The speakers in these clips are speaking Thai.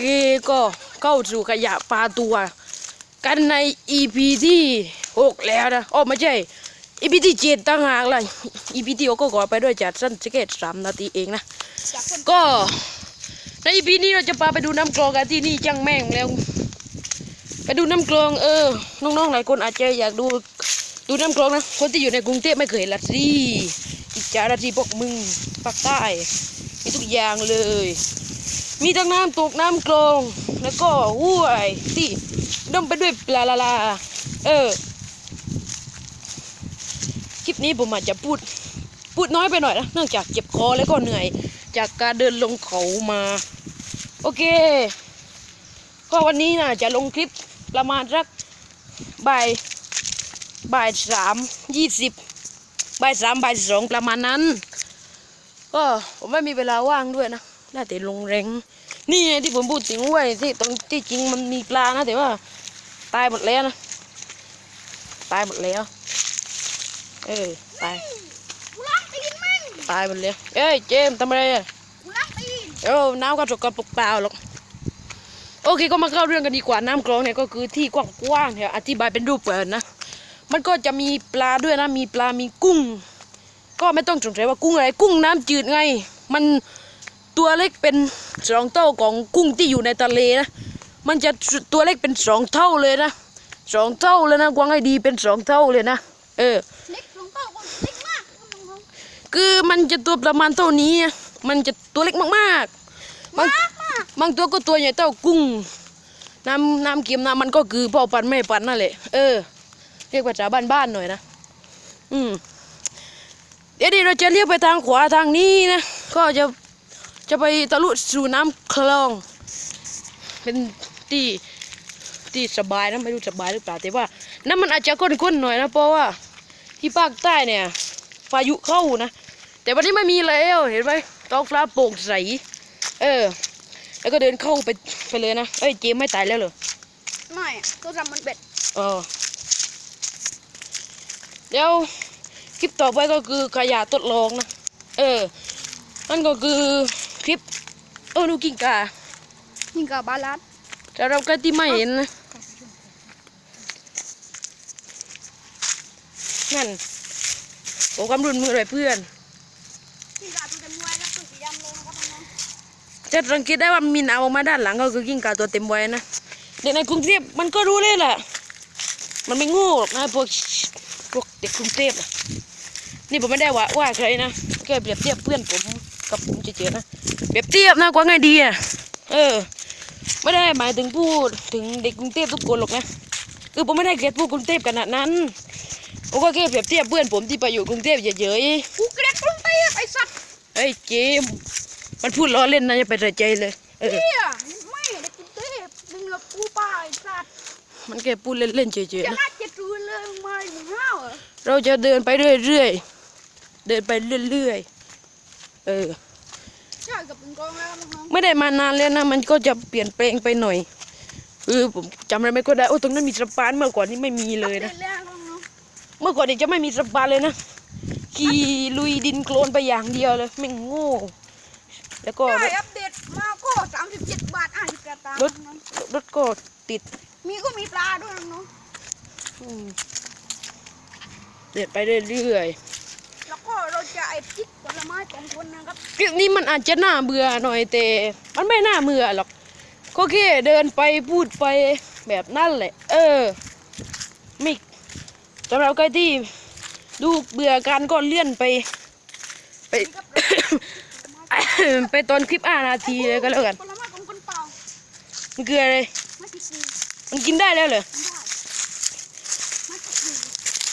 เคก็เข้าสู่ขยะปลาตัว กันใน EP ที่หกแล้วนะโอ้ไม่ใช่ EP ที่เจ็ดตั้งหากเลย EP ที่หกก็ขอไปด้วยจัดสั้นสเก็ตสามนาทีเองนะ ก็ใน EP นี้เราจะพาไปดูน้ำกรองกันที่นี่จังแม่งแล้ว ไปดูน้ำกรองเออ น้องๆหลายคนอาจจะอยากดูดูน้ำกรองนะคนที่อยู่ในกรุงเทพไม่เคยละสิอิจฉาละสิพวกมึงภาคใต้มีทุกอย่างเลย มีทั้งน้ำตกน้ำกรองแล้วก็ห้วยที่ดมไปด้วยปลาลาลา เออ คลิปนี้ผมอาจจะพูด พูดน้อยไปหน่อยนะ เนื่องจากเจ็บคอแล้วก็เหนื่อย จากการเดินลงเขามา โอเค ก็วันนี้นะจะลงคลิปประมาณสักบ่ายบ่ายสามยี่สิบบ่ายสามบ่ายสองประมาณนั้น ก็ผมไม่มีเวลาว่างด้วยนะ ได้แต่ลงแรง นี่ไงที่ผมพูดถึงห้วยที่ตรงที่จริงมันมีปลานะแต่ว่า ตายหมดแล้วนะ ตายหมดแล้ว เออตายกูล้างตีนมันตายหมดแล้ว เอ้ยเจมส์ทำอะไรอะกูล้างตีนเอ้าน้ำก็สกปรกเปล่าหรอกโอเคก็มาเข้าเรื่องกันดีกว่าน้ำกรองเนี่ยก็คือที่กว้างๆเนี่ยอธิบายเป็นรูปเปิดนะ มันก็จะมีปลาด้วยนะ มีปลา มีกุ้ง ก็ไม่ต้องสงสัยว่ากุ้งอะไร กุ้งน้ำจืดไง มัน ตัวเล็กเป็นสองเท่าของกุ้งที่อยู่ในทะเลนะ มันจะตัวเล็กเป็นสองเท่าเลยนะสองเท่าเลยนะกวางให้ดีเป็นสองเท่าเลยนะ เออเล็กลงเต้าก็เล็กมากน้องคือมันจะตัวประมาณเท่านี้อะมันจะตัวเล็กมากๆๆบางมากมากบางตัวก็ตัวใหญ่เท่ากุ้ง น้ำน้ำเค็มน้ำมันก็คือพ่อปันแม่ปันนั่นแหละ เออ เรียกภาษาบ้านๆหน่อยนะ อืมเดี๋ยวนี้เราจะเลี้ยวไปทางขวาทางนี้นะ ก็จะ จะไปทะลุสู่น้ำคลอง เป็นที่ที่สบายนะไม่รู้สบายหรือเปล่าแต่ว่าน้ำมันอาจจะข้นๆหน่อยนะเพราะว่าที่ภาคใต้เนี่ยพายุเข้านะ แต่วันนี้ไม่มีแล้วเห็นไหมท้องฟ้าโปร่งใส เออ แล้วก็เดินเข้าไปไปเลยนะเอ้ยเจมไม่ตายแล้วเหรอไม่ตัวทำมันเบ็ดเออเดี๋ยวคลิปต่อไปก็คือขยะทดลองนะ เออ นั่นก็คือคลิป เออดูกิ้งกายิงกับบาลัดสำหรับใครที่ไม่เห็นนะนั่นโอ้ความรุนมือเลยเพื่อนยิงกับตัวเต็มวัยแล้วตัวสีดำเลยนะครับน้องจะสังเกตได้ว่ามีหนาวออกมาด้านหลังก็คือกิ้งกาตัวเต็มวัยนะเด็กในกรุงเทพมันก็รู้เลยแหละมันไม่โงูนะพวกพวกเด็กกรุงเทพน่ะนี่ผมไม่ได้ว่าว่าใครนะแค่เปรียบเทียบเพื่อนผม กับผมเฉยๆนะเปรียบเทียบนะกว่าไงดีอะเออ ไม่ได้หมายถึงพูดถึงเด็กกรุงเทพทุกคนหรอกนะคือผมไม่ได้เกลียดพวกกรุงเทพขนาดนั้นผมก็แค่เปรียบเทียบเพื่อนผมที่ไปอยู่กรุงเทพเฉยๆๆกูเกลียดกรุงเทพไอ้สัตว์เฮ้ยเจมส์มันพูดล้อเล่นนะอย่าไปใส่ใจเลยเออเฮียไม่เด็กกรุงเทพมึงกับกูป่าไอ้สัตว์มันแค่พูดเล่นๆเฉยจะๆนะน่าจะดูเลยมึงมามึงห้าวเหรอเราจะเดินไปเรื่อยๆเดินไปเรื่อยๆ เออใช่กับมึงกองแล้วน้องไม่ได้มานานแล้วนะ มันก็จะเปลี่ยนแปลงไปหน่อยคือผมจำอะไรไม่ก็ได้โอ้ตรงนั้นมีสะพานเมื่อก่อนนี่ไม่มีเลยนะเล่นแล้วน้องเมื่อก่อนนี่จะไม่มีสะพานเลยนะขี่ลุยดินโคลนไปอย่างเดียวเลยไม่งโง่ แล้วก็ใช่อัปเดตมาก็สามสิบเจ็ดบาทอะสิบกระตางรถรถก็ติดมีก็มีปลาด้วยน้องอืมเดินไปเรื่อยๆ แล้วก็เราจะไอ้พริก ผลไม้สองคนนะครับคลิปนี้มันอาจจะน่าเบื่อหน่อยแต่ มันไม่น่าเบื่อหรอกก็แค่เดินไปพูดไปแบบนั่นแหละ เออไม่สำหรับใครที่ดูเบื่อกันก็เลื่อนไป ไป ไปตอนคลิปอานาทีเลยก็แล้วกันผลไม้ของคนเปล่ามันคืออะไรไม่ติดสีมันกินได้แล้วเหรอไม่ได้ไม่ติดสี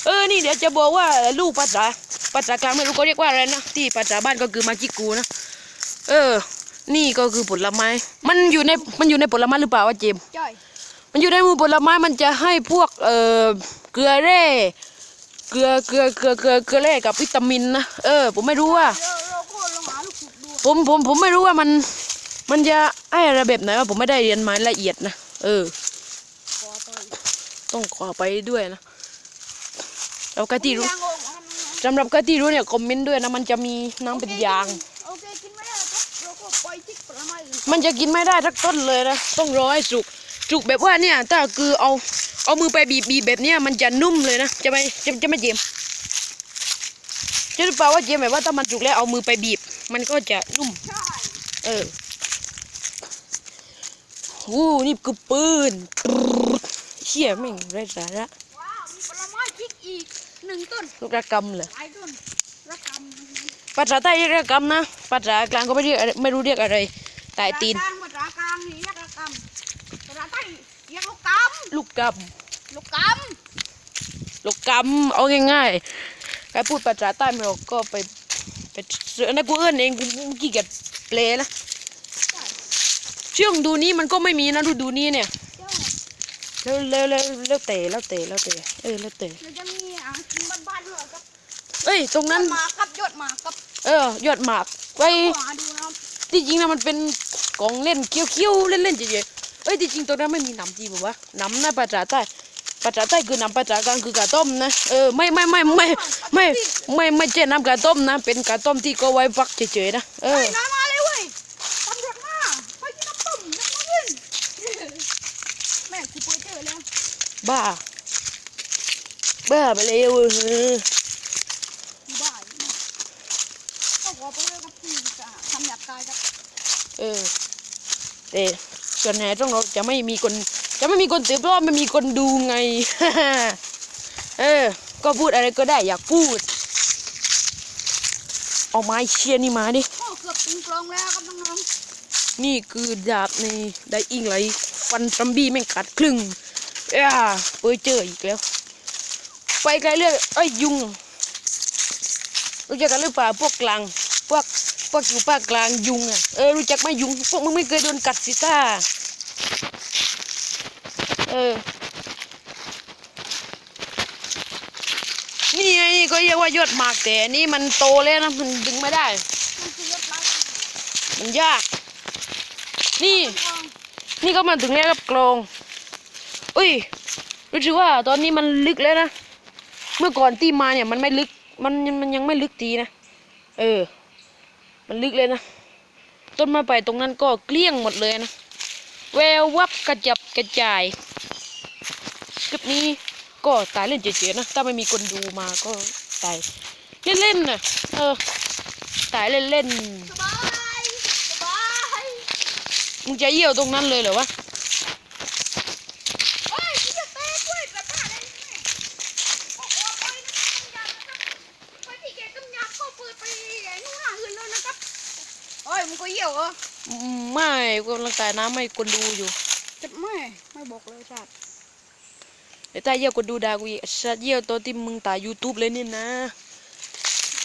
เออนี่เดี๋ยวจะบอกว่าลูกภาษา ภาษากลางไม่รู้เขาเรียกว่าอะไรนะที่ภาษาบ้านก็คือมาจิกูนะเออ นี่ก็คือผลไม้ มันอยู่ในมันอยู่ในผลไม้หรือเปล่าวะเจมส์จ่อยมันอยู่ในหมู่ผลไม้มันจะให้พวกเอ่อเกลือแร่เกลือเกลือเกลือเกลือเกลือแร่กับวิตามินนะเออ ผมไม่รู้ว่าเราเราก็ลองหาลูกศิษย์ดูผมผมผมไม่รู้ว่ามันมันจะให้อะไรแบบไหนว่าผมไม่ได้เรียนมาละเอียดนะเออขอต่อยต้องขอไปด้วยนะแล้วใครที่รู้ยางงงนะครับน้อง สำหรับใครที่รู้เนี่ยคอมเมนต์ด้วยนะมันจะมีน้ำเป็นยาง โอเคกินไม่ได้ครับเราก็ปล่อยจิกผลไม้อื่นมันจะกินไม่ได้ทักต้นเลยนะต้องรอให้สุกสุกแบบว่าเนี่ยถ้าคือเอาเอามือไปบีบบีบแบบเนี้ยมันจะนุ่มเลยนะจะไม่จะจะไม่เจมจะรู้เปล่าว่าเจมแบบว่าถ้ามันสุกแล้วเอามือไปบีบ มันก็จะนุ่ม ใช่เออวู้นี่คือปืนปรึ๊ดเชี่ยแม่งไรสาระ ว้าวมีผลไม้จิกอีก หนึ่งต้นลูกระกำเลยหลายต้นระกำภาษาใต้เรียกระกำนะภาษากลางก็ไม่เรียกอะไรไม่รู้เรียกอะไรตายตีนภาษากลางภาษากลางนี่เรียกระกำภาษาใต้เรียกลูกกลูกกำลูกกำลูกกำเอาง่ายๆใครพูดภาษาใต้ไม่ออกก็ไปไปเสือนะกูเอื้อนเองกูกูขี้เกียจแปลนะำใช่ช่วงดูนี้มันก็ไม่มีนะดูดูนี้เนี่ยเจ้าแล้วแล้วแล้วแล้วเตะแล้วเตะแล้วเตะเออแล้วเตะเดี๋ยวจะมี อะกินบ้านๆด้วยครับเอ้ย ตรงนั้น หมาครับยอดหมาครับเออ ยอดหมาก ไว้ หาดูนะครับที่จริงนะมันเป็นของเล่นเคี้ยวๆ เล่นๆเฉยๆเอ้ยที่จริงตรงนั้นไม่มีหนำจริงหรอวะหนำนะภาษาใต้ภาษาใต้คือหนำภาษากลางคือกาต้มนะ เออ ไม่ไม่ไม่ไม่ไม่ไม่ไม่ใช่น้ำกาต้มนะ เป็นกาต้มที่ก็ไว้ฟักเฉยๆนะ เออเฮ้ยน้อยมาเลยเว้ยตำรวจมาไปกินน้ำต้มน้ำมันแม่กูไปเจอแล้วบ้า บ้าไปเลยเว้ยบ้าอยู่นะก็ขอไปเลยครับพี่จะทำหยาบกายครับเออแต่ส่วนไหนต้องเราจะไม่มีคน จะไม่มีคนตือเพราะว่าไม่มีคนดูไง เออ ก็พูดอะไรก็ได้อยากพูด เอาไม้เชียร์นี่มาดิโอ้เกือบถึงกลองแล้วครับน้องนี่คือดาบในไดอิงไหลฟันซัมบี้แม่งกัดครึ่งอ่าเปื่อเจออีกแล้ว ไปไกลเรื่อยเอ้ยยุงรู้จักกันหรือเปล่าพวกกลางพวกพวกอยู่ภาคกลางยุงอะเออรู้จักไหมยุงพวกมึงไม่เคยโดนกัดสิท่าเออนี่ไงนี่ก็เรียกว่ายอดหมากแต่นี่มันโตแล้วนะมันดึงไม่ได้ มันยาก นี่ นี่ก็มาถึงแล้วครับกลองอุ้ยรู้สึกว่าตอนนี้มันลึกแล้วนะ เมื่อก่อนที่มาเนี่ยมันไม่ลึก มันมันยังไม่ลึกทีนะ เออ มันลึกเลยนะ ต้นไม้ไปตรงนั้นก็เกลี้ยงหมดเลยนะ แวววับกระจับกระจาย คลิปนี้ก็ตายเล่นเฉยๆนะ ถ้าไม่มีคนดูมาก็ตายเล่นๆนะเออ ตายเล่นๆสบายสบายมึงจะเยี่ยวตรงนั้นเลยเหรอวะ เฮ้ยกูจะเตะด้วยกระต่ายเลยแม่โอ้โหไปนะกำยำนะครับไปที่เกตกำยำก็เปิด ไปไอ้นู่นน่ะอื่นเลยนะครับเฮ้ยมึงก็เยี่ยวเหรออืมไม่กำลังตายน้ำไม่คนดูอยู่จะไม่ไม่บอกเลยชาติเดี๋ยวตายเยี่ยวคนดูด่ากูอีกสัตว์เยี่ยวตัวที่มึงตาย YouTube เลยนี่นะ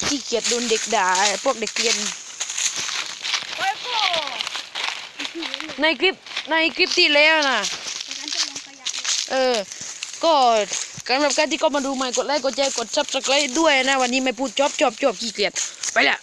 ขี้เกียจโดนเด็กด่าไอ้พวกเด็กเรียนเฮ้ยก็ในคลิปในคลิปที่แล้วนะในการจะลงขยะเลยเออ ก็ สำหรับการที่ก็มาดูใหม่กดไลค์กดแชร์กดซับสไครต์ด้วยนะ วันนี้ไม่พูดจอบจอบจอบขี้เกียจไปละ